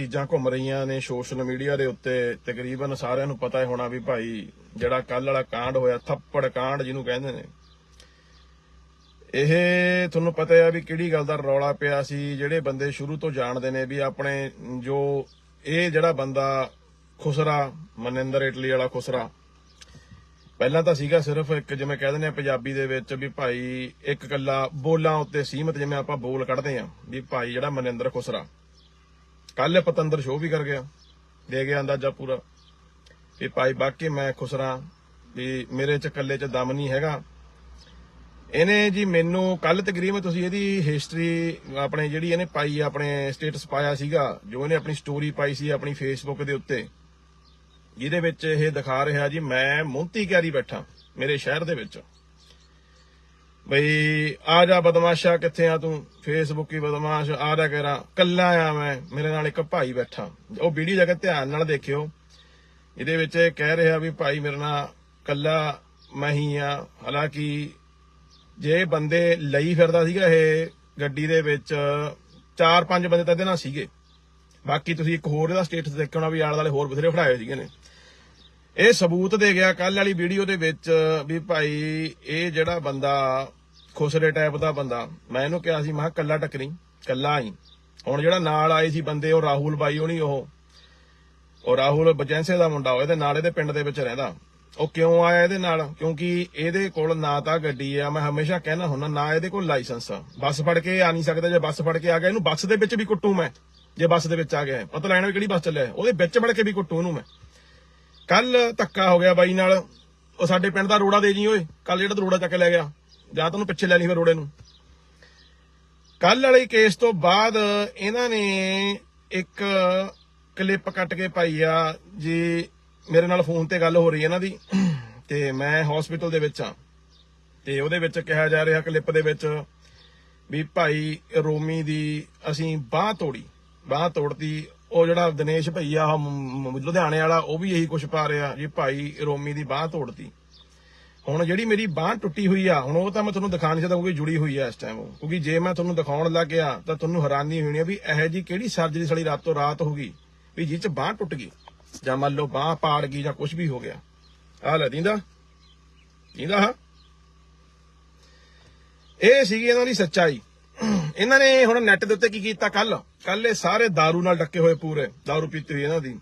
ਚੀਜ਼ਾਂ ਘੁੰਮ ਰਹੀਆਂ ਨੇ ਸੋਸ਼ਲ ਮੀਡੀਆ ਦੇ ਉੱਤੇ, ਤਕਰੀਬਨ ਸਾਰਿਆਂ ਨੂੰ ਪਤਾ ਹੋਣਾ ਵੀ ਭਾਈ ਜਿਹੜਾ ਕੱਲ ਵਾਲਾ ਕਾਂਡ ਹੋਇਆ, ਥੱਪੜ ਕਾਂਡ ਜਿਹਨੂੰ ਕਹਿੰਦੇ ਨੇ। ਇਹ ਤੁਹਾਨੂੰ ਪਤਾ ਹੈ ਵੀ ਕਿਹੜੀ ਗੱਲ ਦਾ ਰੌਲਾ ਪਿਆ ਸੀ, ਜਿਹੜੇ ਬੰਦੇ ਸ਼ੁਰੂ ਤੋਂ ਜਾਣਦੇ ਨੇ ਵੀ ਆਪਣੇ ਜੋ ਇਹ ਜਿਹੜਾ ਬੰਦਾ ਖੁਸਰਾ, ਮਨਿੰਦਰ ਇਟਲੀ ਵਾਲਾ ਖੁਸਰਾ, ਪਹਿਲਾਂ ਤਾਂ ਸੀਗਾ ਸਿਰਫ ਇੱਕ ਜਿਵੇਂ ਕਹਿ ਦਿੰਦੇ ਆ ਪੰਜਾਬੀ ਦੇ ਵਿੱਚ ਵੀ ਭਾਈ ਇੱਕ ਕੱਲਾ ਬੋਲਾਂ ਉੱਤੇ ਸੀਮਤ ਜਿਵੇਂ ਆਪਾਂ ਬੋਲ ਕੱਢਦੇ ਆ, ਵੀ ਭਾਈ ਜਿਹੜਾ ਮਨਿੰਦਰ ਖੁਸਰਾ। ਕੱਲ ਪਤੰਦਰ ਸ਼ੋਅ ਵੀ ਕਰ ਗਿਆ। ਦੇ ਗਿਆ ਅੰਦਾਜ਼ਾ ਪੂਰਾ ਵੀ ਭਾਈ ਬਾਕੀ ਮੈਂ ਖੁਸਰਾ ਵੀ ਮੇਰੇ ਚ ਕੱਲੇ ਚ ਦਮ ਨਹੀਂ ਹੈਗਾ। ਇਹਨੇ ਜੀ ਮੈਨੂੰ ਕੱਲ ਤਕਰੀਬਨ ਤੁਸੀਂ ਇਹਦੀ ਹਿਸਟਰੀ ਆਪਣੇ ਜਿਹੜੀ ਇਹਨੇ ਪਾਈ ਆਪਣੇ ਸਟੇਟਸ ਪਾਇਆ ਸੀਗਾ, ਜੋ ਇਹਨੇ ਆਪਣੀ ਸਟੋਰੀ ਪਾਈ ਸੀ ਆਪਣੀ ਫੇਸਬੁੱਕ ਦੇ ਉੱਤੇ, ਜਿਹਦੇ ਵਿੱਚ ਇਹ ਦਿਖਾ ਰਿਹਾ ਜੀ ਮੈਂ ਮੁੰਤੀ ਕੈਰੀ ਬੈਠਾ ਮੇਰੇ ਸ਼ਹਿਰ ਦੇ ਵਿੱਚ। ਬਈ, ਆ ਜਾ ਬਦਮਾਸ਼ਾ ਕਿੱਥੇ ਆ ਤੂੰ? ਫੇਸਬੁੱਕ ਹੀ ਬਦਮਾਸ਼, ਆ ਜਾ ਕਰਾਂ। ਕੱਲਾ ਆ ਮੈਂ, ਮੇਰੇ ਨਾਲ ਇੱਕ ਭਾਈ ਬੈਠਾ। ਉਹ ਵੀਡੀਓ ਜਗ੍ਹਾ ਧਿਆਨ ਨਾਲ ਦੇਖਿਓ। ਇਹਦੇ ਵਿੱਚ ਇਹ ਕਹਿ ਰਿਹਾ ਵੀ ਭਾਈ ਮੇਰੇ ਨਾਲ ਕੱਲਾ ਮੈਂ ਹੀ ਆ। ਹਾਲਾਂਕਿ ਜੇ ਬੰਦੇ ਲਈ ਫਿਰਦਾ ਸੀਗਾ ਇਹ ਗੱਡੀ ਦੇ ਵਿੱਚ ਚਾਰ ਪੰਜ ਬੰਦੇ ਤਾਂ ਇਹਦੇ ਨਾਲ ਸੀਗੇ। ਬਾਕੀ ਤੁਸੀਂ ਇੱਕ ਹੋਰ ਇਹਦਾ ਸਟੇਟਸ ਦੇਖਣਾ ਵੀ ਆਲੇ ਵਾਲੇ ਹੋਰ ਬਥੇਰੇ ਖੜਾਏ ਸੀਗੇ ਨੇ। ਇਹ ਸਬੂਤ ਦੇ ਗਿਆ ਕੱਲ ਵਾਲੀ ਵੀਡੀਓ ਦੇ ਵਿੱਚ ਵੀ ਭਾਈ ਇਹ ਜਿਹੜਾ ਬੰਦਾ ਖੁਸਰੇ ਟਾਈਪ ਦਾ ਬੰਦਾ। ਮੈਂ ਇਹਨੂੰ ਕਿਹਾ ਸੀ, ਮੈਂ ਕਿਹਾ ਕੱਲਾ ਟੱਕਰੀ, ਕੱਲਾ ਹੀ ਹੁਣ ਜਿਹੜਾ ਨਾਲ ਆਏ ਸੀ ਬੰਦੇ, ਉਹ ਰਾਹੁਲ ਬਾਈ ਹੋਣੀ ਉਹ। ਉਹ ਰਾਹੁਲ ਬਜੈਂਸੇ ਦਾ ਮੁੰਡਾ, ਉਹ ਇਹਦੇ ਨਾਲ ਇਹਦੇ ਪਿੰਡ ਦੇ ਵਿੱਚ ਰਹਿੰਦਾ। ਉਹ ਕਿਉਂ ਆਇਆ ਇਹਦੇ ਨਾਲ? ਕਿਉਂਕਿ ਇਹਦੇ ਕੋਲ ਨਾ ਤਾਂ ਗੱਡੀ ਆ, ਮੈਂ ਹਮੇਸ਼ਾ ਕਹਿਣਾ ਹੁੰਦਾ, ਨਾ ਇਹਦੇ ਕੋਲ ਲਾਇਸੈਂਸ ਆ। ਬੱਸ ਫੜ ਕੇ ਆ ਨਹੀਂ ਸਕਦਾ, ਜੇ ਬੱਸ ਫੜ ਕੇ ਆ ਗਿਆ, ਇਹਨੂੰ ਬੱਸ ਦੇ ਵਿੱਚ ਵੀ ਕੁੱਟੂ ਮੈਂ, ਜੇ ਬੱਸ ਦੇ ਵਿੱਚ ਆ ਗਿਆ। ਪਤਾ ਲੈਣਾ ਵੀ ਕਿਹੜੀ ਬੱਸ ਚੱਲਿਆ ਉਹਦੇ ਵਿੱਚ ਵੜ ਕੇ ਵੀ ਕੁੱਟੂ ਇਹਨੂੰ ਮੈਂ। ਕੱਲ ਧੱਕਾ ਹੋ ਗਿਆ ਬਾਈ ਨਾਲ। ਉਹ ਸਾਡੇ ਪਿੰਡ ਦਾ ਰੋੜਾ ਦੇ ਜੀ ਓਏ। ਕੱਲ ਜਿਹੜਾ ਰੋੜਾ ਚੱਕ ਲੈ ਗਿਆ। ਜਾਂ ਤੈਨੂੰ ਪਿੱਛੇ ਲੈ ਲਈ ਫਿਰ ਰੋੜੇ ਨੂੰ। ਕੱਲ ਵਾਲੇ ਕੇਸ ਤੋਂ ਬਾਅਦ ਇਹਨਾਂ ਨੇ ਇੱਕ ਕਲਿੱਪ ਕੱਟ ਕੇ ਪਾਈ ਆ ਜੀ, ਮੇਰੇ ਨਾਲ ਫੋਨ ਤੇ ਗੱਲ ਹੋ ਰਹੀ ਹੈ ਇਹਨਾਂ ਦੀ, ਤੇ ਮੈਂ ਹਸਪੀਟਲ ਦੇ ਵਿੱਚ ਆ। ਤੇ ਉਹਦੇ ਵਿੱਚ ਕਿਹਾ ਜਾ ਰਿਹਾ ਕਲਿੱਪ ਦੇ ਵਿੱਚ ਵੀ ਭਾਈ ਰੋਮੀ ਦੀ ਅਸੀਂ ਬਾਹ ਤੋੜੀ, ਬਾਹ ਤੋੜਤੀ, ਉਹ ਜਿਹੜਾ ਦਿਨੇਸ਼ ਭਈਆ ਲੁਧਿਆਣੇ ਵਾਲਾ, ਉਹ ਵੀ ਇਹੀ ਕੁਝ ਪਾ ਰਿਹਾ ਜੀ ਭਾਈ ਰੋਮੀ ਦੀ ਬਾਹ ਤੋੜਤੀ। ਹੁਣ ਜਿਹੜੀ ਮੇਰੀ ਬਾਹ ਟੁੱਟੀ ਹੋਈ ਆ ਹੁਣ ਉਹ ਤਾਂ ਮੈਂ ਤੁਹਾਨੂੰ ਦਿਖਾ ਨਹੀਂ ਸਕਦਾ ਕਿਉਂਕਿ ਜੁੜੀ ਹੋਈ ਆ ਇਸ ਟਾਈਮ ਉਹ ਕਿਉਂਕਿ ਜੇ ਮੈਂ ਤੁਹਾਨੂੰ ਦਿਖਾਉਣ ਲੱਗ ਗਿਆ ਤਾਂ ਤੁਹਾਨੂੰ ਹੈਰਾਨੀ ਹੋਣੀ ਆ ਵੀ ਇਹ ਜੀ ਕਿਹੜੀ ਸਰਜਰੀ ਸਾਲੀ ਰਾਤੋਂ ਰਾਤ ਹੋ ਗਈ ਵੀ ਜਿਹ ਚ ਬਾਹ ਟੁੱਟ ਗਈ ਜਾਂ ਮੰਨ ਲਓ ਬਾਹ ਪਾੜ ਗਈ ਜਾਂ ਕੁਝ ਵੀ ਹੋ ਗਿਆ ਆ ਲੈ ਦਿੰਦਾ ਦਿੰਦਾ ਹਾਂ ਇਹ ਸੀਗੀ ਇਹਨਾਂ ਦੀ ਸੱਚਾਈ ਇਹਨਾਂ ਨੇ ਹੁਣ ਨੈਟ ਦੇ ਉੱਤੇ ਕੀ ਕੀਤਾ ਕੱਲ ਕੱਲ ਇਹ ਸਾਰੇ दारू ਨਾਲ ਡੱਕੇ ਹੋਏ ਪੂਰੇ दारू ਪੀਤੀ ਹੋਈ ਇਹਨਾਂ ਦੀ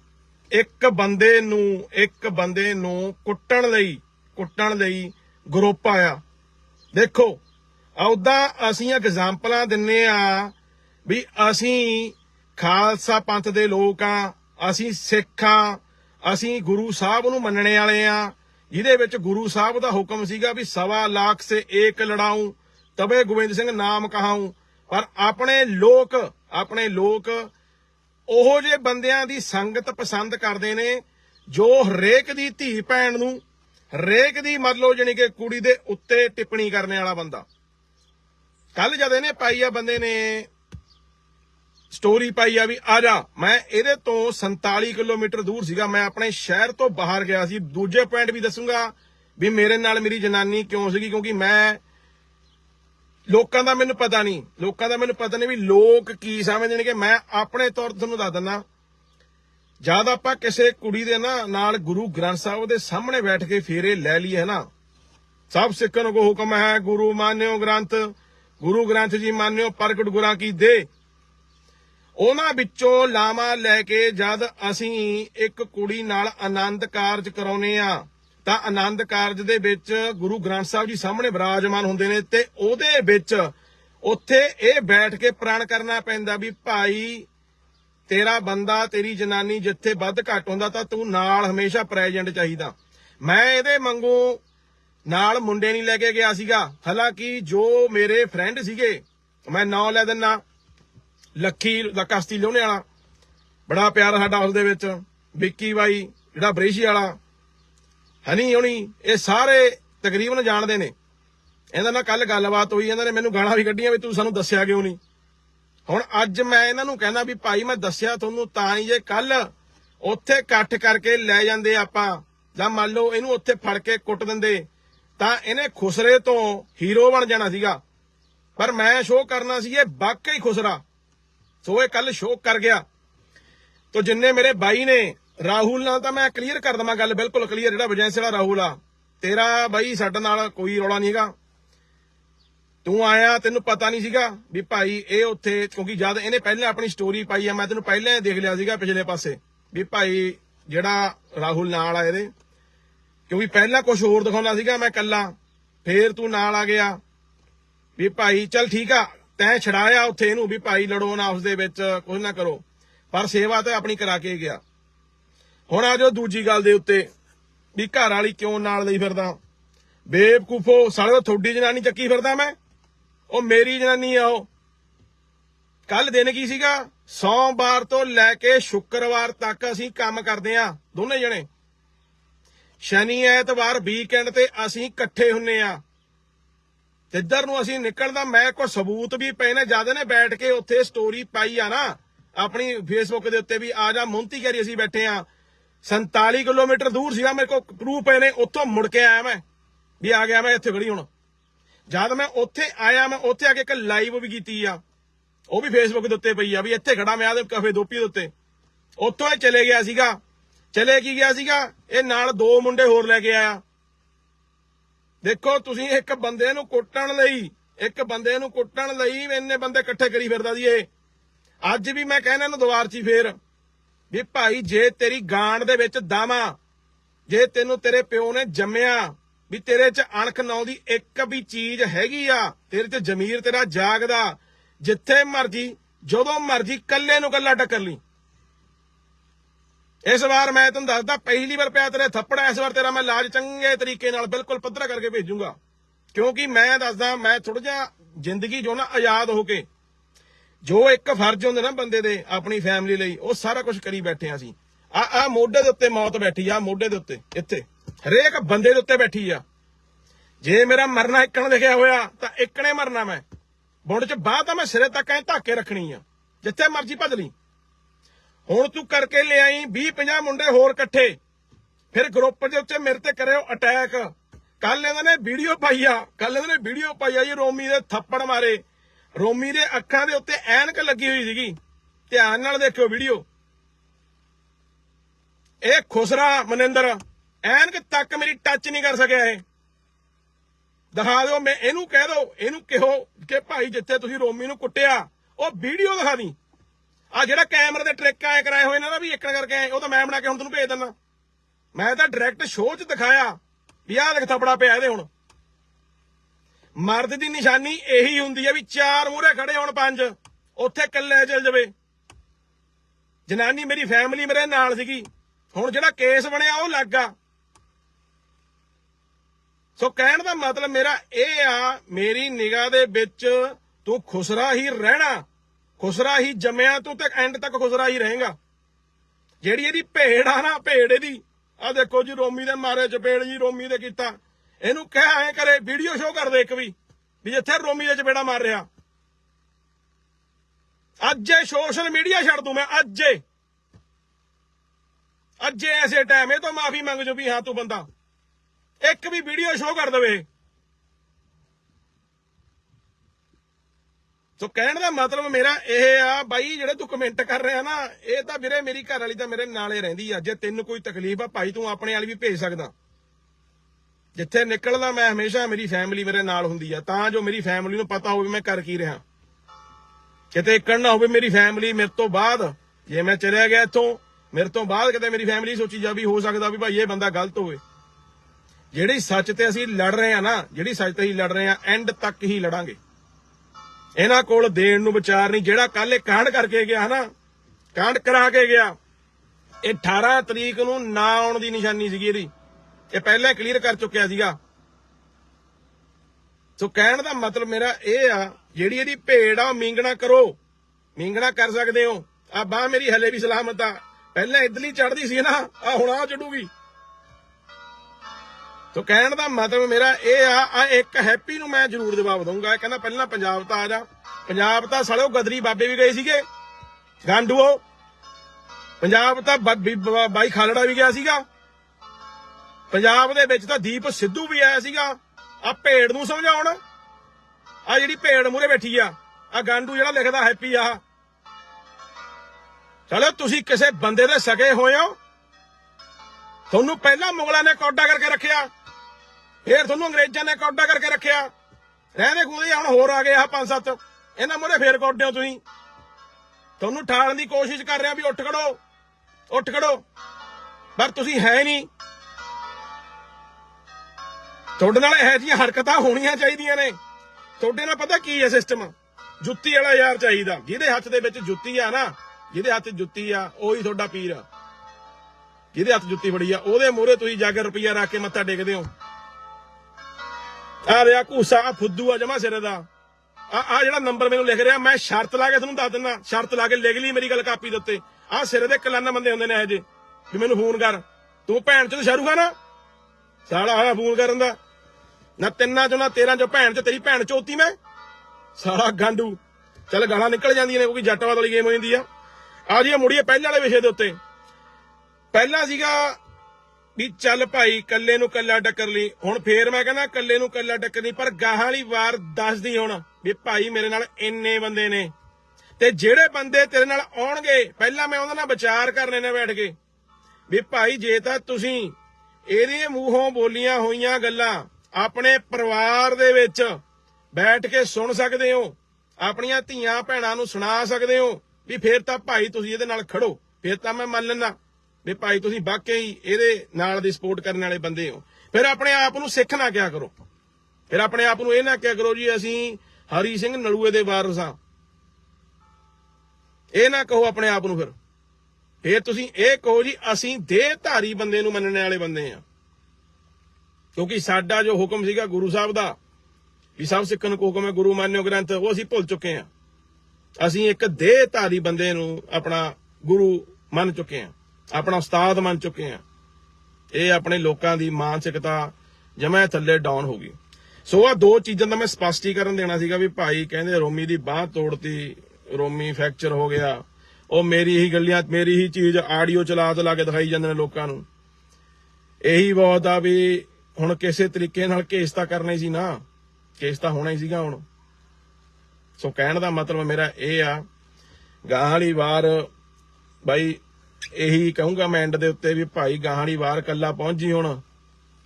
ਇੱਕ ਬੰਦੇ ਨੂੰ ਇੱਕ ਬੰਦੇ ਨੂੰ ਕੁੱਟਣ ਲਈ ਕੁੱਟਣ ਲਈ ਗਰੁੱਪ ਆਇਆ। ਦੇਖੋ, ਆਉਦਾ ਅਸੀਂ ਐਗਜ਼ਾਮਪਲਾਂ ਦਿੰਨੇ ਆ ਵੀ ਅਸੀਂ ਖਾਲਸਾ ਪੰਥ ਦੇ ਲੋਕ ਆ, ਅਸੀਂ ਸਿੱਖ ਆ, ਅਸੀਂ ਗੁਰੂ ਸਾਹਿਬ ਨੂੰ ਮੰਨਣੇ ਵਾਲੇ ਆ। ਜਿਹਦੇ ਵਿੱਚ ਗੁਰੂ ਸਾਹਿਬ ਦਾ ਹੁਕਮ ਸੀਗਾ ਵੀ ਸਵਾ ਲੱਖ ਸੇ ਏਕ ਲੜਾऊं ਤਬੇ ਗੋਬਿੰਦ ਸਿੰਘ ਨਾਮ ਕਹਾਉ ਪਰ ਆਪਣੇ ਲੋਕ ਆਪਣੇ ਲੋਕ ਉਹੋ ਜਿਹੇ ਬੰਦਿਆਂ ਦੀ ਸੰਗਤ ਪਸੰਦ ਕਰਦੇ ਨੇ ਜੋ ਹਰੇਕ ਦੀ ਧੀ ਭੈਣ ਨੂੰ ਹਰੇਕ ਦੀ ਮਤਲਬ ਜਾਣੀ ਕਿ ਕੁੜੀ ਦੇ ਉੱਤੇ ਟਿੱਪਣੀ ਕਰਨ ਵਾਲਾ ਬੰਦਾ। ਕੱਲ ਜਦ ਇਹਨੇ ਪਾਈ ਆ ਬੰਦੇ ਨੇ ਸਟੋਰੀ ਪਾਈ ਆ ਵੀ ਆ ਜਾ, ਮੈਂ ਇਹਦੇ ਤੋਂ 47 ਕਿਲੋਮੀਟਰ ਦੂਰ ਸੀਗਾ, ਮੈਂ ਆਪਣੇ ਸ਼ਹਿਰ ਤੋਂ ਬਾਹਰ ਗਿਆ ਸੀ, ਦੂਜੇ ਪੁਆਇੰਟ ਵੀ ਦੱਸੂਗਾ ਵੀ ਮੇਰੇ ਨਾਲ ਮੇਰੀ ਜਨਾਨੀ ਕਿਉਂ ਸੀਗੀ, ਕਿਉਂਕਿ ਮੈਂ ਲੋਕਾਂ ਦਾ ਮੈਨੂੰ ਪਤਾ ਨਹੀਂ, ਲੋਕਾਂ ਦਾ ਮੈਨੂੰ ਪਤਾ ਨਹੀਂ ਵੀ ਲੋਕ ਕੀ ਸਮਝਦੇ ਨੇ ਕਿ ਮੈਂ ਆਪਣੇ ਤੌਰ ਤੇ ਤੁਹਾਨੂੰ ਦੱਸ ਦਿੰਦਾ। ਜਦ ਆਪਾਂ ਕਿਸੇ ਕੁੜੀ ਦੇ ਨਾ ਨਾਲ ਗੁਰੂ ਗ੍ਰੰਥ ਸਾਹਿਬ ਦੇ ਸਾਹਮਣੇ ਬੈਠ ਕੇ ਫੇਰੇ ਲੈ ਲਈਏ ਨਾ? ਸਭ ਸਿੱਖਣ ਨੂੰ ਕੋ ਹੁਕਮ ਹੈ, ਗੁਰੂ ਮਾਨਿਓ ਗ੍ਰੰਥ। ਗੁਰੂ ਗ੍ਰੰਥ ਜੀ ਮਾਨਿਓ ਪ੍ਰਗਟ ਗੁਰਾਂ ਕੀ ਦੇ। ਉਹਨਾਂ ਵਿੱਚੋਂ ਲਾਮਾ ਲੈ ਕੇ ਜਦ ਅਸੀਂ ਇੱਕ ਕੁੜੀ ਨਾਲ ਆਨੰਦ ਕਾਰਜ ਕਰਾਉਨੇ ਆ ਤਾਂ ਆਨੰਦ ਕਾਰਜ ਦੇ ਵਿੱਚ ਗੁਰੂ ਗ੍ਰੰਥ ਸਾਹਿਬ ਜੀ ਸਾਹਮਣੇ ਵਿਰਾਜਮਾਨ ਹੁੰਦੇ ਨੇ ਤੇ ਉਹਦੇ ਵਿੱਚ ਉੱਥੇ ਇਹ ਬੈਠ ਕੇ ਪ੍ਰਣ ਕਰਨਾ ਪੈਂਦਾ ਵੀ ਭਾਈ ਤੇਰਾ ਬੰਦਾ, ਤੇਰੀ ਜਨਾਨੀ ਜਿੱਥੇ ਵੱਧ ਘੱਟ ਹੁੰਦਾ ਤਾਂ ਤੂੰ ਨਾਲ ਹਮੇਸ਼ਾ ਪ੍ਰੈਜ਼ੈਂਟ ਚਾਹੀਦਾ। ਮੈਂ ਇਹਦੇ ਮੰਗੂ ਨਾਲ ਮੁੰਡੇ ਨਹੀਂ ਲੈ ਕੇ ਗਿਆ ਸੀਗਾ। ਹਾਲਾਂਕਿ ਜੋ ਮੇਰੇ ਫਰੈਂਡ ਸੀਗੇ, ਮੈਂ ਨਾਂ ਲੈ ਦਿੰਨਾ। ਲੱਖੀ ਦਾ ਕਸ਼ਤੀ ਲਿਆਉਣੇ ਵਾਲਾ। ਬੜਾ ਪਿਆਰ ਸਾਡਾ ਉਸ ਦੇ ਵਿੱਚ। ਵਿੱਕੀ ਬਾਈ, ਜਿਹੜਾ ਬ੍ਰੇਸ਼ੀ ਵਾਲਾ। ਹਨੀ ਹੋਣੀ, ਇਹ ਸਾਰੇ ਤਕਰੀਬਨ ਜਾਣਦੇ ਨੇ। ਇਹਨਾਂ ਨਾਲ ਕੱਲ ਗੱਲਬਾਤ ਹੋਈ, ਇਹਨਾਂ ਨੇ ਮੈਨੂੰ ਗਾਲਾਂ ਵੀ ਕੱਢੀਆਂ ਵੀ ਤੂੰ ਸਾਨੂੰ ਦੱਸਿਆ ਕਿਉਂ ਨਹੀਂ? ਹੁਣ ਅੱਜ ਮੈਂ ਇਹਨਾਂ ਨੂੰ ਕਹਿੰਦਾ ਵੀ ਭਾਈ ਮੈਂ ਦੱਸਿਆ ਤੁਹਾਨੂੰ ਤਾਂ ਹੀ ਜੇ ਕੱਲ ਉੱਥੇ ਇਕੱਠ ਕਰਕੇ ਲੈ ਜਾਂਦੇ ਆਪਾਂ। ਜਾਂ ਮੰਨ ਲਓ ਇਹਨੂੰ ਉੱਥੇ ਫੜ ਕੇ ਕੁੱਟ ਦਿੰਦੇ, ਤਾਂ ਇਹਨੇ ਖੁਸਰੇ ਤੋਂ ਹੀਰੋ ਬਣ ਜਾਣਾ ਸੀਗਾ। ਪਰ ਮੈਂ ਸ਼ੋਅ ਕਰਨਾ ਸੀ, ਇਹ ਵਾਕਈ ਖੁਸਰਾ। ਸੋ ਇਹ ਕੱਲ ਸ਼ੋਅ ਕਰ ਗਿਆ। ਤੋ ਜਿੰਨੇ ਮੇਰੇ ਬਾਈ ਨੇ, ਰਾਹੁਲ ਨਾਲ ਤਾਂ ਮੈਂ ਕਲੀਅਰ ਕਰ ਦਵਾਂ ਗੱਲ, ਬਿਲਕੁਲ ਕਲੀਅਰ ਜਿਹੜਾ ਵਜੈਂਸ ਵਾਲਾ ਰਾਹੁਲ ਆ। ਤੇਰਾ ਬਾਈ ਸਾਡੇ ਨਾਲ ਕੋਈ ਰੌਲਾ ਨਹੀਂ ਹੈਗਾ। ਤੂੰ ਆਇਆ, ਤੈਨੂੰ ਪਤਾ ਨਹੀਂ ਸੀਗਾ ਵੀ ਭਾਈ ਇਹ ਉੱਥੇ, ਕਿਉਂਕਿ ਜਦ ਇਹਨੇ ਪਹਿਲਾਂ ਆਪਣੀ ਸਟੋਰੀ ਪਾਈ ਆ, ਮੈਂ ਤੈਨੂੰ ਪਹਿਲਾਂ ਹੀ ਦੇਖ ਲਿਆ ਸੀਗਾ ਪਿਛਲੇ ਪਾਸੇ ਵੀ ਭਾਈ ਜਿਹੜਾ ਰਾਹੁਲ ਨਾਲ ਆ ਇਹਦੇ। ਕਿਉਂਕਿ ਪਹਿਲਾਂ ਕੁਝ ਹੋਰ ਦਿਖਾਉਂਦਾ ਸੀਗਾ ਮੈਂ ਕੱਲਾ ਫੇਰ ਤੂੰ ਨਾਲ ਆ ਗਿਆ ਵੀ ਭਾਈ ਚੱਲ ਠੀਕ ਆ, ਤੈਂ ਛੜਾਇਆ ਉੱਥੇ ਇਹਨੂੰ ਵੀ ਭਾਈ ਲੜੋ ਨਾ ਉਸ ਦੇ ਵਿੱਚ ਕੁਝ ਨਾ ਕਰੋ। ਪਰ ਸੇਵਾ ਤਾਂ ਆਪਣੀ ਕਰਾ ਕੇ ਗਿਆ। ਹੁਣ ਆ ਜੋ ਦੂਜੀ ਗੱਲ ਦੇ ਉੱਤੇ, ਵੀ ਘਰ ਵਾਲੀ ਕਿਉਂ ਨਾਲ ਲਈ ਫਿਰਦਾ? ਬੇਵਕੂਫੋ, ਸਾਲੇ ਤੋਂ ਥੋੜੀ ਜਨਾਨੀ ਚੱਕੀ ਫਿਰਦਾ ਮੈਂ। ਉਹ ਮੇਰੀ ਜਨਾਨੀ ਆ ਉਹ। ਕੱਲ ਦਿਨ ਕੀ ਸੀਗਾ? ਸੋਮਵਾਰ ਤੋਂ ਲੈ ਕੇ ਸ਼ੁੱਕਰਵਾਰ ਤੱਕ ਅਸੀਂ ਕੰਮ ਕਰਦੇ ਆ, ਦੋਨੇ ਜਣੇ। ਸ਼ਨੀ, ਐਤਵਾਰ, ਵੀਕਐਂਡ ਤੇ ਅਸੀਂ ਇਕੱਠੇ ਹੁੰਨੇ ਆ। ਜਿੱਧਰ ਨੂੰ ਅਸੀਂ ਨਿਕਲਦਾ ਮੈਂ ਕੋਈ ਸਬੂਤ ਵੀ ਪਏ ਨੇ, ਜਦ ਨੇ ਬੈਠ ਕੇ ਉੱਥੇ ਸਟੋਰੀ ਪਾਈ ਆ ਨਾ, ਆਪਣੀ ਫੇਸਬੁੱਕ ਦੇ ਉੱਤੇ ਵੀ, ਆ ਜਾ ਮੁੰਤੀ ਕਰੀ ਅਸੀਂ ਬੈਠੇ ਆ। 47 ਕਿਲੋਮੀਟਰ ਦੂਰ ਸੀਗਾ, ਮੇਰੇ ਕੋਲ ਪ੍ਰੂਫ ਪਏ ਨੇ, ਉੱਥੋਂ ਮੁੜ ਕੇ ਆਇਆ ਮੈਂ, ਵੀ ਆ ਗਿਆ ਮੈਂ ਇੱਥੇ ਖੜੀ ਹੁਣ। ਜਦ ਮੈਂ ਉੱਥੇ ਆਇਆ, ਮੈਂ ਉੱਥੇ ਆ ਕੇ ਇੱਕ ਲਾਈਵ ਵੀ ਕੀਤੀ ਆ। ਉਹ ਵੀ ਫੇਸਬੁੱਕ ਦੇ ਉੱਤੇ ਪਈ ਆ ਵੀ ਇੱਥੇ ਖੜਾ ਮੈਂ ਆਦੇ ਕਫੇ ਦੋਪੀ ਦੇ ਉੱਤੇ। ਉੱਥੋਂ ਇਹ ਚਲੇ ਗਿਆ ਸੀਗਾ। ਚਲੇ ਕੀ ਗਿਆ ਸੀਗਾ? ਇਹ ਨਾਲ ਦੋ ਮੁੰਡੇ ਹੋਰ ਲੈ ਕੇ ਆਇਆ। ਦੇਖੋ, ਤੁਸੀਂ ਇੱਕ ਬੰਦੇ ਨੂੰ ਕੁੱਟਣ ਲਈ, ਇੱਕ ਬੰਦੇ ਨੂੰ ਕੁੱਟਣ ਲਈ ਇੰਨੇ ਬੰਦੇ ਇਕੱਠੇ ਕਰੀ ਫਿਰਦਾ ਸੀ ਇਹ। ਅੱਜ ਵੀ ਮੈਂ ਕਹਿੰਦਾ ਇਹਨੂੰ ਦੁਆਰ 'ਚ ਫੇਰ, ਵੀ ਭਾਈ ਜੇ ਤੇਰੀ ਗਾਂਡ ਦੇ ਵਿੱਚ ਦਾਵਾ ਜੇ ਤੈਨੂੰ ਤੇਰੇ ਪਿਓ ਨੇ ਜੰਮਿਆ ਵੀ ਤੇਰੇ 'ਚ ਅਣਖ ਨੌ ਦੀ ਇੱਕ ਵੀ ਚੀਜ਼ ਹੈਗੀ ਆ, ਤੇਰੇ 'ਚ ਜ਼ਮੀਰ ਤੇਰਾ ਜਾਗਦਾ। ਜਿੱਥੇ ਮਰਜ਼ੀ, ਜਦੋਂ ਮਰਜ਼ੀ ਕੱਲੇ ਨੂੰ ਕੱਲਾ ਟੱਕਰ ਲਈ। ਇਸ ਵਾਰ ਮੈਂ ਤੁਹਾਨੂੰ ਦੱਸਦਾ, ਪਹਿਲੀ ਵਾਰ ਪਿਆ ਤੇਰੇ ਥੱਪੜ, ਇਸ ਵਾਰ ਤੇਰਾ ਮੈਂ ਇਲਾਜ ਚੰਗੇ ਤਰੀਕੇ ਨਾਲ ਬਿਲਕੁਲ ਪੱਧਰਾ ਕਰਕੇ ਭੇਜੂੰਗਾ। ਕਿਉਂਕਿ ਮੈਂ ਦੱਸਦਾ, ਮੈਂ ਥੋੜਾ ਜਿਹਾ ਜ਼ਿੰਦਗੀ ਜੋ ਨਾ ਆਜ਼ਾਦ ਹੋ ਕੇ, ਜੋ ਇੱਕ ਫਰਜ਼ ਹੁੰਦਾ ਨਾ ਬੰਦੇ ਦੇ ਆਪਣੀ ਫੈਮਿਲੀ ਲਈ, ਉਹ ਸਾਰਾ ਕੁਝ ਕਰੀ ਬੈਠੇ ਆ ਅਸੀਂ। ਆ ਆ ਮੋਢੇ ਦੇ ਉੱਤੇ ਮੌਤ ਬੈਠੀ ਆ, ਮੋਢੇ ਦੇ ਉੱਤੇ, ਇੱਥੇ। ਹਰੇਕ ਬੰਦੇ ਦੇ ਉੱਤੇ ਬੈਠੀ ਆ। ਜੇ ਮੇਰਾ ਮਰਨਾ ਇੱਕਣ ਲਿਖਿਆ ਹੋਇਆ, ਤਾਂ ਇੱਕਣੇ ਮਰਨਾ ਮੈਂ। ਬੁੰਡ ਚ ਬਾਹ ਤਾਂ ਮੈਂ ਸਿਰੇ ਤੱਕ ਐ ਧਾਕੇ ਰੱਖਣੀ ਆ, ਜਿੱਥੇ ਮਰਜ਼ੀ ਭੱਜ ਲਈ। ਹੁਣ ਤੂੰ ਕਰਕੇ ਲਿਆਈ 20 50 ਮੁੰਡੇ ਹੋਰ ਇਕੱਠੇ। ਫਿਰ ਗਰੁੱਪ ਦੇ ਉੱਤੇ ਮੇਰੇ ਤੇ ਕਰਿਓ ਅਟੈਕ ਕੱਲ ਇਹਨਾਂ ਨੇ ਵੀਡੀਓ ਪਾਈ ਆ ਕੱਲ ਇਹਨਾਂ ਨੇ ਵੀਡੀਓ ਪਾਈ ਆ ਜੀ ਰੋਮੀ ਦੇ ਥੱਪੜ ਮਾਰੇ। ਰੋਮੀ ਦੇ ਅੱਖਾਂ ਦੇ ਉੱਤੇ ਐਨਕ ਲੱਗੀ ਹੋਈ ਸੀਗੀ। ਧਿਆਨ ਨਾਲ ਦੇਖਿਓ ਵੀਡੀਓ। ਇਹ ਖੁਸਰਾ ਮਨਿੰਦਰ ਐਨਕ ਤੱਕ ਮੇਰੀ ਟੱਚ ਨਹੀਂ ਕਰ ਸਕਿਆ ਇਹ। ਦਿਖਾ ਦਿਓ ਮੈਂ ਇਹਨੂੰ ਕਹਿ ਦਿਓ ਇਹਨੂੰ ਕਿਹੋ ਕਿ ਭਾਈ ਜਿੱਥੇ ਤੁਸੀਂ ਰੋਮੀ ਨੂੰ ਕੁੱਟਿਆ ਉਹ ਵੀਡੀਓ ਦਿਖਾ ਦੀ। ਆ ਜਿਹੜਾ ਕੈਮਰੇ ਦੇ ਟ੍ਰਿਕ ਆਏ ਕਰਾਏ ਹੋਏ ਇਹਨਾਂ ਦਾ ਵੀ ਇੱਕਣ ਕਰਕੇ ਆਏ, ਉਹ ਤਾਂ ਮੈਂ ਬਣਾ ਕੇ ਹੁਣ ਤੈਨੂੰ ਭੇਜ ਦਿੰਦਾ। ਮੈਂ ਤਾਂ ਡਾਇਰੈਕਟ ਸ਼ੋਅ 'ਚ ਦਿਖਾਇਆ ਵੀ ਆਹ ਦੇਖ ਥਪੜਾ ਪਿਆ ਇਹਦੇ ਹੁਣ। ਮਰਦ ਦੀ ਨਿਸ਼ਾਨੀ ਇਹੀ ਹੁੰਦੀ ਹੈ ਵੀ ਚਾਰ ਮੂਹਰੇ ਖੜੇ ਹੋਣ ਪੰਜ ਉੱਥੇ ਇਕੱਲੇ ਚੱਲ ਜਾਵੇ। ਜਨਾਨੀ ਮੇਰੀ ਫੈਮਿਲੀ ਮੇਰੇ ਨਾਲ ਸੀਗੀ। ਹੁਣ ਜਿਹੜਾ ਕੇਸ ਬਣਿਆ ਉਹ ਲੱਗਾ ਸੋ ਕਹਿਣ ਦਾ ਮਤਲਬ ਮੇਰਾ ਇਹ ਆ, ਮੇਰੀ ਨਿਗਾਹ ਦੇ ਵਿੱਚ ਤੂੰ ਖੁਸਰਾ ਹੀ ਰਹਿਣਾ, ਖੁਸਰਾ ਹੀ ਜੰਮਿਆ, ਤੂੰ ਤੇ ਐਂਡ ਤੱਕ ਖੁਸਰਾ ਹੀ ਰਹੇਗਾ। ਜਿਹੜੀ ਇਹਦੀ ਭੇੜ ਆ ਨਾ ਭੇੜ ਇਹਦੀ ਆ ਦੇਖੋ ਜੀ, ਰੋਮੀ ਦੇ ਮਾਰੇ ਚਪੇੜ ਜੀ, ਰੋਮੀ ਦੇ ਕੀਤਾ। ਇਹਨੂੰ ਕਹਿ ਐ ਕਰੇ ਵੀਡੀਓ ਸ਼ੋਅ ਕਰ ਦੇ ਇੱਕ ਵੀ ਵੀ ਜਿੱਥੇ ਰੋਮੀ ਦੇ ਚਪੇੜਾ ਮਾਰ ਰਿਹਾ। ਅੱਜੇ ਸੋਸ਼ਲ ਮੀਡੀਆ ਛੱਡ ਦੂੰ ਮੈਂ, ਅੱਜ। ਅੱਜ ਐਸੇ ਟਾਈਮ ਇਹ ਤੋਂ ਮਾਫੀ ਮੰਗ ਜੋ ਵੀ ਹਾਂ ਤੂੰ ਬੰਦਾ। ਇੱਕ ਵੀ ਵੀਡੀਓ ਸ਼ੋਅ ਕਰ ਦੇਵੇ। ਸੋ ਕਹਿਣ ਦਾ ਮਤਲਬ ਮੇਰਾ ਇਹ ਆ, ਬਾਈ, ਜਿਹੜੇ ਤੂੰ ਕਮੈਂਟ ਕਰ ਰਿਹਾ ਨਾ, ਇਹ ਤਾਂ ਵੀਰੇ ਮੇਰੀ ਘਰ ਵਾਲੀ ਤਾਂ ਮੇਰੇ ਨਾਲੇ ਰਹਿੰਦੀ ਆ। ਜੇ ਤੈਨੂੰ ਕੋਈ ਤਕਲੀਫ ਆ, ਭਾਈ, ਤੂੰ ਆਪਣੇ ਵਾਲੀ ਵੀ ਭੇਜ ਸਕਦਾ। ਜਿੱਥੇ ਨਿਕਲਦਾ ਮੈਂ ਹਮੇਸ਼ਾ ਮੇਰੀ ਫੈਮਿਲੀ ਮੇਰੇ ਨਾਲ ਹੁੰਦੀ ਆ। ਤਾਂ ਜੋ ਮੇਰੀ ਫੈਮਿਲੀ ਨੂੰ ਪਤਾ ਹੋਵੇ ਮੈਂ ਕਰ ਕੀ ਰਿਹਾ। ਕਿਤੇ ਇੱਕਣ ਨਾ ਹੋਵੇ ਮੇਰੀ ਫੈਮਿਲੀ ਮੇਰੇ ਤੋਂ ਬਾਅਦ, ਜੇ ਮੈਂ ਚਲਿਆ ਗਿਆ ਇੱਥੋਂ, ਮੇਰੇ ਤੋਂ ਬਾਅਦ ਕਿਤੇ ਮੇਰੀ ਫੈਮਿਲੀ ਸੋਚੀ ਜਾ ਵੀ ਹੋ ਸਕਦਾ ਵੀ ਭਾਈ ਇਹ ਬੰਦਾ ਗਲਤ ਹੋਵੇ। ਜਿਹੜੀ ਸੱਚ ਤੇ ਅਸੀਂ ਲੜ ਰਹੇ ਆ ਨਾ, ਜਿਹੜੀ ਸੱਚ ਤੇ ਅਸੀਂ ਲੜ ਰਹੇ ਆ ਐਂਡ ਤੱਕ ਹੀ ਲੜਾਂਗੇ। ਇਹਨਾਂ ਕੋਲ ਦੇਣ ਨੂੰ ਵਿਚਾਰ ਨਹੀਂ, ਜਿਹੜਾ ਕੱਲ ਇਹ ਕਾਂਡ ਕਰਕੇ ਗਿਆ ਨਾ, ਕਾਂਡ ਕਰਾ ਕੇ ਗਿਆ, ਇਹ 18 ਤਰੀਕ ਨੂੰ ਨਾ ਆਉਣ ਦੀ ਨਿਸ਼ਾਨੀ ਸੀਗੀ ਇਹਦੀ। ਇਹ ਪਹਿਲਾਂ ਕਲੀਅਰ ਕਰ ਚੁੱਕਿਆ ਸੀਗਾ। ਸੋ ਕਹਿਣ ਦਾ ਮਤਲਬ ਮੇਰਾ ਇਹ ਆ, ਜਿਹੜੀ ਇਹਦੀ ਭੇਡ ਆ, ਉਹ ਮੀਂਗਣਾ ਕਰੋ। ਮੀਂਗਣਾ ਕਰ ਸਕਦੇ ਹੋ। ਆ ਬਾਹ ਮੇਰੀ ਹਲੇ ਵੀ ਸਲਾਮਤ ਆ। ਪਹਿਲਾਂ ਇਦਲੀ ਚੜਦੀ ਸੀ ਨਾ ਆ ਹੁਣ ਆ ਚੜੂਗੀ ਸੋ ਕਹਿਣ ਦਾ ਮਤਲਬ ਮੇਰਾ ਇਹ ਆ ਆ ਇੱਕ ਹੈਪੀ ਨੂੰ ਮੈਂ ਜ਼ਰੂਰ ਜਵਾਬ ਦਊਂਗਾ। ਇਹ ਕਹਿੰਦਾ ਪਹਿਲਾਂ ਪੰਜਾਬ ਤਾਂ ਆ ਜਾ। ਪੰਜਾਬ ਤਾਂ ਸੜੋ ਗਦਰੀ ਬਾਬੇ ਵੀ ਗਏ ਸੀਗੇ। ਗਾਂਡੂਓ। ਪੰਜਾਬ ਤਾਂ ਬੀ- ਬਾਈ ਖਾਲੜਾ ਵੀ ਗਿਆ ਸੀਗਾ। ਪੰਜਾਬ ਦੇ ਵਿੱਚ ਤਾਂ ਦੀਪ ਸਿੱਧੂ ਵੀ ਆਇਆ ਸੀਗਾ। ਆ ਭੇਡ ਨੂੰ ਸਮਝਾਉਣ। ਆ ਜਿਹੜੀ ਭੇਡ ਮੂਰੇ ਬੈਠੀ ਆ ਆ ਗਾਂਡੂ ਜਿਹੜਾ ਲਿਖਦਾ ਹੈਪੀ ਆ। ਚਲੋ ਤੁਸੀਂ ਕਿਸੇ ਬੰਦੇ ਦੇ ਸਕੇ ਹੋਏ ਹੋ। ਤੁਹਾਨੂੰ ਪਹਿਲਾਂ ਮੁਗਲਾਂ ਨੇ ਕੌਡਾ ਕਰਕੇ ਰੱਖਿਆ। ਫੇਰ ਤੁਹਾਨੂੰ ਅੰਗਰੇਜ਼ਾਂ ਨੇ ਕੌਡਾ ਕਰਕੇ ਰੱਖਿਆ। ਰਹਿੰਦੇ ਖੂਦੇ ਹੁਣ ਹੋਰ ਆ ਗਏ ਆ ਪੰਜ ਸੱਤ। ਇਹਨਾਂ ਮੂਹਰੇ ਫੇਰ ਕੌਡਿਓ ਤੁਸੀਂ? ਤੁਹਾਨੂੰ ਠਾਲਣ ਦੀ ਕੋਸ਼ਿਸ਼ ਕਰ ਰਹੇ ਵੀ ਉੱਠ ਖੜੋ ਉੱਠ ਖੜੋ। ਪਰ ਤੁਸੀਂ ਹੈ ਨਹੀਂ। ਤੁਹਾਡੇ ਨਾਲ ਇਹੋ ਜਿਹੀਆਂ ਹਰਕਤਾਂ ਹੋਣੀਆਂ ਚਾਹੀਦੀਆਂ ਨੇ। ਤੁਹਾਡੇ ਨਾਲ ਪਤਾ ਕੀ ਹੈ ਸਿਸਟਮ ਜੁੱਤੀ ਵਾਲਾ ਯਾਰ ਚਾਹੀਦਾ। ਜਿਹਦੇ ਹੱਥ ਦੇ ਵਿੱਚ ਜੁੱਤੀ ਆ ਨਾ, ਜਿਹਦੇ ਹੱਥ ਜੁੱਤੀ ਆ, ਉਹੀ ਤੁਹਾਡਾ ਪੀਰ। ਆ ਜਿਹਦੇ ਹੱਥ ਜੁੱਤੀ ਫੜੀ ਆ, ਉਹਦੇ ਮੂਹਰੇ ਤੁਸੀਂ ਜਾ ਕੇ ਰੁਪਈਆ ਰੱਖ ਕੇ ਮੱਥਾ ਟੇਕਦੇ ਹੋ। ਆ ਰਿਆ ਘੂਸਾ, ਆ ਫੁੱਦੂ ਆ ਜਮਾ ਸਿਰੇ ਦਾ। ਆ ਆ ਜਿਹੜਾ ਨੰਬਰ ਮੈਨੂੰ ਲਿਖ ਰਿਹਾ, ਮੈਂ ਸ਼ਰਤ ਲਾ ਕੇ ਤੁਹਾਨੂੰ ਦੱਸ ਦਿੰਦਾ, ਸ਼ਰਤ ਲਾ ਕੇ ਲਿਖ ਲਈ ਮੇਰੀ ਗੱਲ ਕਾਪੀ ਦੇ ਉੱਤੇ। ਆ ਸਿਰੇ ਦੇ ਕਲਾਨਾ ਬੰਦੇ ਹੁੰਦੇ ਨੇ ਇਹ ਜੇ ਵੀ ਮੈਨੂੰ ਫੋਨ ਕਰ। ਤੂੰ ਭੈਣ ਚੋਂ ਸ਼ਾਹਰੂਖ ਖਾਨ ਆ ਸਾਲਾ ਆਇਆ ਫੋਨ ਕਰਨ ਦਾ। ਨਾ ਤਿੰਨਾਂ ਚੋਂ, ਨਾ ਤੇਰਾਂ ਚੋਂ ਭੈਣ ਚ ਤੇਰੀ ਭੈਣ ਚੋਤੀ ਮੈਂ। ਸਾਲਾ ਗਾਂਡੂ, ਚੱਲ ਗਾਲਾਂ ਨਿਕਲ ਜਾਂਦੀਆਂ ਨੇ, ਕਿਉਂਕਿ ਜੱਟਵਾਦ ਵਾਲੀ ਗੇਮ ਹੋ ਜਾਂਦੀ ਆ। ਆ ਜੀ ਮੁੜੀਏ ਪਹਿਲੇ ਵਾਲੇ ਵਿਸ਼ੇ ਦੇ ਉੱਤੇ। ਪਹਿਲਾ ਸੀਗਾ ਵੀ ਚੱਲ ਭਾਈ ਕੱਲੇ ਨੂੰ ਕੱਲਾ ਟੱਕਰ ਲਈ। ਹੁਣ ਫੇਰ ਮੈਂ ਕਹਿੰਦਾ ਕੱਲੇ ਨੂੰ ਕੱਲਾ ਟੱਕਰ ਨਹੀਂ ਪਰ ਗਾਹਾਂ ਵਾਲੀ ਵਾਰ ਦੱਸਦੀ ਹੁਣ ਵੀ ਭਾਈ ਮੇਰੇ ਨਾਲ ਇੰਨੇ ਬੰਦੇ ਨੇ। ਤੇ ਜਿਹੜੇ ਬੰਦੇ ਤੇਰੇ ਨਾਲ ਆਉਣਗੇ, ਪਹਿਲਾਂ ਮੈਂ ਉਹਨਾਂ ਨਾਲ ਵਿਚਾਰ ਕਰਨੇ ਨੇ ਬੈਠ ਕੇ। ਵੀ ਭਾਈ, ਜੇ ਤਾਂ ਤੁਸੀਂ ਇਹਦੇ ਮੂੰਹੋਂ ਬੋਲੀਆਂ ਹੋਈਆਂ ਗੱਲਾਂ ਆਪਣੇ ਪਰਿਵਾਰ ਦੇ ਵਿੱਚ ਬੈਠ ਕੇ ਸੁਣ ਸਕਦੇ ਹੋ, ਆਪਣੀਆਂ ਧੀਆਂ ਭੈਣਾਂ ਨੂੰ ਸੁਣਾ ਸਕਦੇ ਹੋ, ਵੀ ਫੇਰ ਤਾਂ ਭਾਈ ਤੁਸੀਂ ਇਹਦੇ ਨਾਲ ਖੜੋ, ਫੇਰ ਤਾਂ ਮੈਂ ਮੰਨ ਲੈਣਾ ਵੀ ਭਾਈ ਤੁਸੀਂ ਵਾਕਈ ਇਹਦੇ ਨਾਲ ਦੀ ਸਪੋਰਟ ਕਰਨ ਵਾਲੇ ਬੰਦੇ ਹੋ। ਫਿਰ ਆਪਣੇ ਆਪ ਨੂੰ ਸਿੱਖ ਨਾ ਕਿਆ ਕਰੋ। ਫਿਰ ਆਪਣੇ ਆਪ ਨੂੰ ਇਹ ਨਾ ਕਿਆ ਕਰੋ ਜੀ, ਅਸੀਂ ਹਰੀ ਸਿੰਘ ਨਲੂਏ ਦੇ ਵਾਰਸ ਹਾਂ। ਇਹ ਨਾ ਕਹੋ ਆਪਣੇ ਆਪ ਨੂੰ ਫਿਰ। ਫਿਰ ਤੁਸੀਂ ਇਹ ਕਹੋ ਜੀ, ਅਸੀਂ ਦੇਹਧਾਰੀ ਬੰਦੇ ਨੂੰ ਮੰਨਣ ਵਾਲੇ ਬੰਦੇ ਆ ਕਿਉਂਕਿ ਸਾਡਾ ਜੋ ਹੁਕਮ ਸੀਗਾ ਗੁਰੂ ਸਾਹਿਬ ਦਾ, ਵੀ ਸਭ ਸਿੱਖਣ ਨੂੰ ਹੁਕਮ ਹੈ, ਗੁਰੂ ਮਾਨਿਓ ਗ੍ਰੰਥ, ਉਹ ਅਸੀਂ ਭੁੱਲ ਚੁੱਕੇ ਆ ਅਸੀਂ ਇੱਕ ਦੇਹਧਾਰੀ ਬੰਦੇ ਨੂੰ ਆਪਣਾ ਗੁਰੂ ਮੰਨ ਚੁੱਕੇ ਆ ਆਪਣਾ ਉਸਤਾਦ ਮੰਨ ਚੁੱਕੇ ਆ। ਇਹ ਆਪਣੇ ਲੋਕਾਂ ਦੀ ਮਾਨਸਿਕਤਾ ਜਮੈ ਥੱਲੇ ਡਾਊਨ ਹੋ ਗਈ। ਸੋ ਆ ਦੋ ਚੀਜ਼ਾਂ ਦਾ ਮੈਂ ਸਪਸ਼ਟੀਕਰਨ ਦੇਣਾ ਸੀਗਾ ਵੀ ਭਾਈ ਕਹਿੰਦੇ ਰੋਮੀ ਦੀ ਬਾਹ ਤੋੜਤੀ, ਰੋਮੀ ਫ੍ਰੈਕਚਰ ਹੋ ਗਿਆ। ਉਹ ਮੇਰੀ ਹੀ ਗੱਲੀਆਂ ਮੇਰੀ ਹੀ ਚੀਜ਼ ਆਡੀਓ ਚਲਾ ਚਲਾ ਕੇ ਦਿਖਾਈ ਜਾਂਦੇ ਨੇ ਲੋਕਾਂ ਨੂੰ। ਇਹੀ ਬਹੁਤ ਆ ਵੀ ਹੁਣ ਕਿਸੇ ਤਰੀਕੇ ਨਾਲ ਕੇਸ ਤਾਂ ਕਰਨਾ ਹੀ ਸੀ ਨਾ। ਕੇਸ ਤਾਂ ਹੋਣਾ ਹੀ ਸੀਗਾ ਹੁਣ। ਸੋ ਕਹਿਣ ਦਾ ਮਤਲਬ ਮੇਰਾ ਇਹ ਆ ਗਾਂ ਵਾਲੀ ਵਾਰ ਬਾਈ ਇਹੀ ਕਹੂੰਗਾ ਮੈਂ ਐਂਡ ਦੇ ਉੱਤੇ ਵੀ ਭਾਈ ਗਾਂ ਵਾਲੀ ਵਾਰ ਕੱਲਾ ਪਹੁੰਚੀ ਹੁਣ।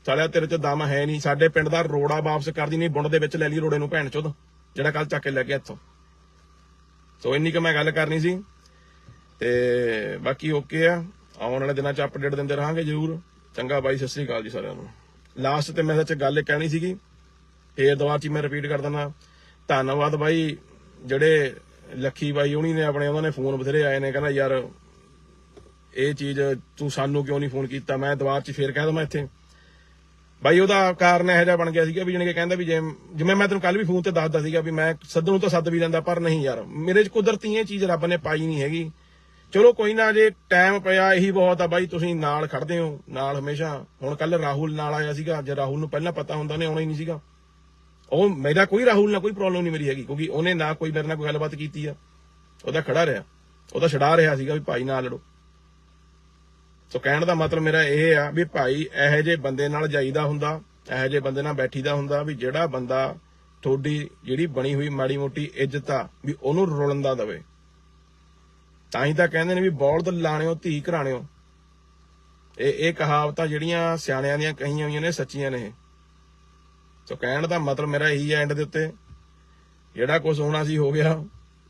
ਸਾਲਿਆ ਤੇਰੇ ਚ ਦਮ ਹੈ ਨਹੀਂ। ਸਾਡੇ ਪਿੰਡ ਦਾ ਰੋੜਾ ਵਾਪਸ ਕਰਦੀ ਨਹੀਂ, ਬੁੰਡ ਦੇ ਵਿੱਚ ਲੈ ਲਈ ਰੋੜੇ ਨੂੰ ਭੈਣ ਚੋਦ, ਜਿਹੜਾ ਕੱਲ ਚੱਕ ਕੇ ਲੈ ਗਿਆ ਇੱਥੋਂ। ਸੋ ਇੰਨੀ ਕੁ ਮੈਂ ਗੱਲ ਕਰਨੀ ਸੀ। ਤੇ ਬਾਕੀ ਓਕੇ ਆ। ਆਉਣ ਵਾਲੇ ਦਿਨਾਂ ਚ ਅਪਡੇਟ ਦਿੰਦੇ ਰਹਾਂਗੇ ਜਰੂਰ। ਚੰਗਾ ਬਾਈ, ਸਤਿ ਸ੍ਰੀ ਅਕਾਲ ਜੀ ਸਾਰਿਆਂ ਨੂੰ। ਲਾਸਟ ਤੇ ਮੈਂ ਸੱਚ ਗੱਲ ਕਹਿਣੀ ਸੀਗੀ। ਫੇਰ ਦੁਬਾਰਾ ਚ ਮੈਂ ਰਿਪੀਟ ਕਰ ਦਿੰਦਾ। ਧੰਨਵਾਦ ਬਾਈ। ਜਿਹੜੇ ਲੱਖੀ ਬਾਈ ਉਹਨੀ ਨੇ ਆਪਣੇ, ਉਹਨਾਂ ਨੇ ਫੋਨ ਬਥੇਰੇ ਆਏ ਨੇ। ਕਹਿੰਦਾ ਯਾਰ ਇਹ ਚੀਜ਼ ਤੂੰ ਸਾਨੂੰ ਕਿਉਂ ਨਹੀਂ ਫੋਨ ਕੀਤਾ? ਮੈਂ ਦੁਬਾਰਾ ਚ ਫੇਰ ਕਹਿ ਦਵਾਂ ਇੱਥੇ। ਬਾਈ, ਉਹਦਾ ਕਾਰਨ ਇਹੋ ਜਿਹਾ ਬਣ ਗਿਆ ਸੀਗਾ ਵੀ ਜਾਣੀ ਕਿ ਕਹਿੰਦਾ ਵੀ ਜੇ ਜਿਵੇਂ ਮੈਂ ਤੈਨੂੰ ਕੱਲ ਵੀ ਫੋਨ ਤੇ ਦੱਸਦਾ ਸੀਗਾ ਵੀ ਮੈਂ ਸੱਦ ਨੂੰ ਤਾਂ ਸੱਦ ਵੀ ਲੈਂਦਾ, ਪਰ ਨਹੀਂ ਯਾਰ। ਮੇਰੇ ਚ ਕੁਦਰਤੀ ਇਹ ਚੀਜ਼ ਰੱਬ ਨੇ ਪਾਈ ਨਹੀਂ ਹੈਗੀ। ਚਲੋ ਕੋਈ ਨਾ, ਜੇ ਟਾਈਮ ਪਿਆ, ਇਹੀ ਬਹੁਤ ਆ ਬਾਈ, ਤੁਸੀਂ ਨਾਲ ਖੜਦੇ ਹੋ, ਨਾਲ ਹਮੇਸ਼ਾ। ਹੁਣ ਕੱਲ ਰਾਹੁਲ ਨਾਲ ਆਇਆ ਸੀਗਾ, ਜੇ ਰਾਹੁਲ ਨੂੰ ਪਹਿਲਾਂ ਪਤਾ ਹੁੰਦਾ ਨੇ ਆਉਣਾ ਹੀ ਨਹੀਂ ਸੀਗਾ। ਉਹ ਮੇਰਾ ਕੋਈ ਰਾਹੁਲ ਨਾਲ ਕੋਈ ਪ੍ਰੋਬਲਮ ਨਹੀਂ ਮੇਰੀ ਹੈਗੀ, ਕਿਉਂਕਿ ਉਹਨੇ ਨਾ ਕੋਈ ਮੇਰੇ ਨਾਲ ਕੋਈ ਗੱਲਬਾਤ ਕੀਤੀ ਆ। ਉਹਦਾ ਖੜਾ ਰਿਹਾ। ਉਹਦਾ ਛਡਾ ਰਿਹਾ ਸੀਗਾ ਵੀ ਭਾਈ ਨਾਲ ਲੜੋ। ਸੋ ਕਹਿਣ ਦਾ ਮਤਲਬ ਮੇਰਾ ਇਹ ਆ ਵੀ ਭਾਈ ਇਹੋ ਜਿਹੇ ਬੰਦੇ ਨਾਲ ਜਾਈਦਾ ਹੁੰਦਾ, ਇਹੋ ਜਿਹੇ ਬੰਦੇ ਨਾਲ ਬੈਠੀਦਾ ਹੁੰਦਾ ਵੀ ਜਿਹੜਾ ਬੰਦਾ ਤੁਹਾਡੀ ਜਿਹੜੀ ਬਣੀ ਹੋਈ ਮਾੜੀ ਮੋਟੀ ਇੱਜ਼ਤ ਆ ਵੀ ਉਹਨੂੰ ਰੁਲਣ ਦਾ ਦਵੇ। ਤਾਂ ਹੀ ਤਾਂ ਕਹਿੰਦੇ ਨੇ ਵੀ ਬੌਲਦ ਲਾਣਿਓ, ਧੀ ਘਰਾਣਿਓ। ਇਹ ਇਹ ਕਹਾਵਤਾਂ ਜਿਹੜੀਆਂ ਸਿਆਣਿਆਂ ਦੀਆਂ ਕਹੀਆਂ ਹੋਈਆਂ ਨੇ ਸੱਚੀਆਂ ਨੇ ਸੋ ਕਹਿਣ ਦਾ ਮਤਲਬ ਮੇਰਾ ਇਹੀ ਹੈ ਐਂਡ ਦੇ ਉੱਤੇ। ਜਿਹੜਾ ਕੁਝ ਹੋਣਾ ਸੀ ਹੋ ਗਿਆ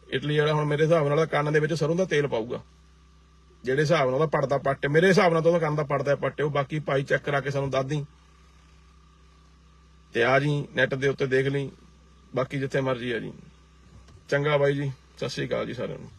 ਇਟਲੀ ਵਾਲਾ ਹੁਣ ਮੇਰੇ ਹਿਸਾਬ ਨਾਲ ਕੰਨ ਦੇ ਵਿੱਚ ਸਰੋਂ ਦਾ ਤੇਲ ਪਾਊਗਾ। ਜਿਹੜੇ ਹਿਸਾਬ ਨਾਲ ਉਹਦਾ ਪੜਦਾ ਪੱਟ, ਮੇਰੇ ਹਿਸਾਬ ਨਾਲ ਤਾਂ ਉਹਦਾ ਕੰਨ ਦਾ ਪੜਦਾ ਪੱਟੇ ਉਹ ਬਾਕੀ ਭਾਈ ਚੈੱਕ ਕਰਾ ਕੇ ਸਾਨੂੰ ਦੱਸ ਦੀ ਤੇ ਆ ਜੀ ਨੈਟ ਦੇ ਉੱਤੇ ਦੇਖ ਲਈ, ਬਾਕੀ ਜਿੱਥੇ ਮਰਜ਼ੀ ਆ ਜੀ। ਚੰਗਾ ਬਾਈ ਜੀ, ਸਤਿ ਸ਼੍ਰੀ ਅਕਾਲ ਜੀ ਸਾਰਿਆਂ ਨੂੰ।